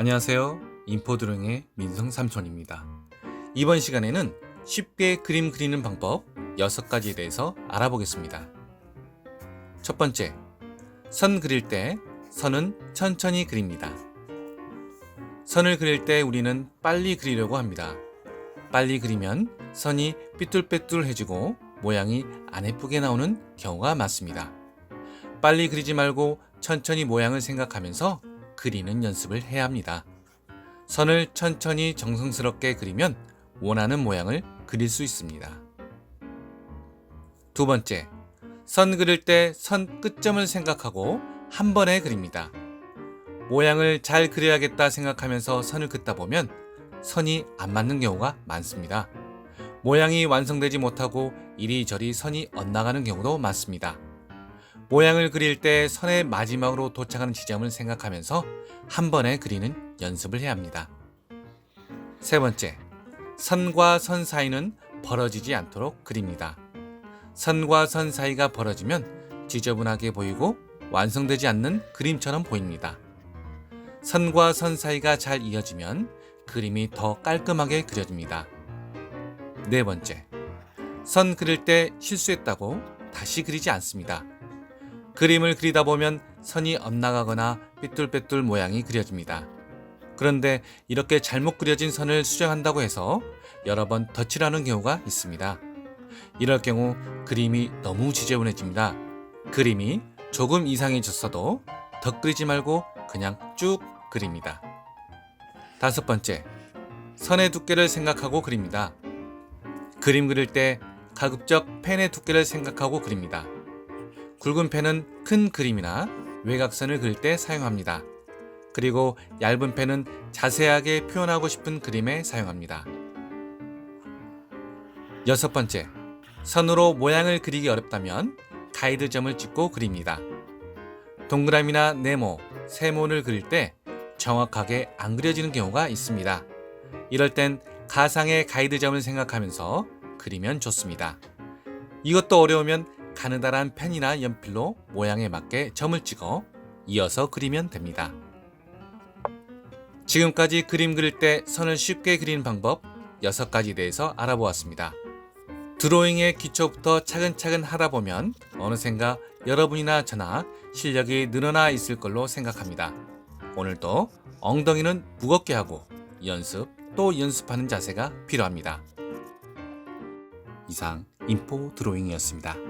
안녕하세요. 인포드롱의 민성 삼촌입니다. 이번 시간에는 쉽게 그림 그리는 방법 6가지에 대해서 알아보겠습니다. 첫 번째, 선 그릴 때 선은 천천히 그립니다. 선을 그릴 때 우리는 빨리 그리려고 합니다. 빨리 그리면 선이 삐뚤빼뚤해지고 모양이 안 예쁘게 나오는 경우가 많습니다. 빨리 그리지 말고 천천히 모양을 생각하면서 그리는 연습을 해야 합니다. 선을 천천히 정성스럽게 그리면 원하는 모양을 그릴 수 있습니다. 두 번째, 선 그릴 때 선 끝점을 생각하고 한 번에 그립니다. 모양을 잘 그려야겠다 생각하면서 선을 긋다 보면 선이 안 맞는 경우가 많습니다. 모양이 완성되지 못하고 이리저리 선이 엇나가는 경우도 많습니다. 모양을 그릴 때 선의 마지막으로 도착하는 지점을 생각하면서 한 번에 그리는 연습을 해야 합니다. 세 번째, 선과 선 사이는 벌어지지 않도록 그립니다. 선과 선 사이가 벌어지면 지저분하게 보이고 완성되지 않는 그림처럼 보입니다. 선과 선 사이가 잘 이어지면 그림이 더 깔끔하게 그려집니다. 네 번째, 선 그릴 때 실수했다고 다시 그리지 않습니다. 그림을 그리다 보면 선이 엇나가거나 삐뚤빼뚤 모양이 그려집니다. 그런데 이렇게 잘못 그려진 선을 수정한다고 해서 여러 번 덧칠하는 경우가 있습니다. 이럴 경우 그림이 너무 지저분해집니다. 그림이 조금 이상해졌어도 덧 그리지 말고 그냥 쭉 그립니다. 다섯 번째, 선의 두께를 생각하고 그립니다. 그림 그릴 때 가급적 펜의 두께를 생각하고 그립니다. 굵은 펜은 큰 그림이나 외곽선을 그릴 때 사용합니다. 그리고 얇은 펜은 자세하게 표현하고 싶은 그림에 사용합니다. 여섯 번째, 선으로 모양을 그리기 어렵다면 가이드점을 찍고 그립니다. 동그라미나 네모, 세모를 그릴 때 정확하게 안 그려지는 경우가 있습니다. 이럴 땐 가상의 가이드점을 생각하면서 그리면 좋습니다. 이것도 어려우면 가느다란 펜이나 연필로 모양에 맞게 점을 찍어 이어서 그리면 됩니다. 지금까지 그림 그릴 때 선을 쉽게 그리는 방법 6가지 대해서 알아보았습니다. 드로잉의 기초부터 차근차근 하다 보면 어느샌가 여러분이나 저나 실력이 늘어나 있을 걸로 생각합니다. 오늘도 엉덩이는 무겁게 하고 연습 또 연습하는 자세가 필요합니다. 이상 인포 드로잉이었습니다.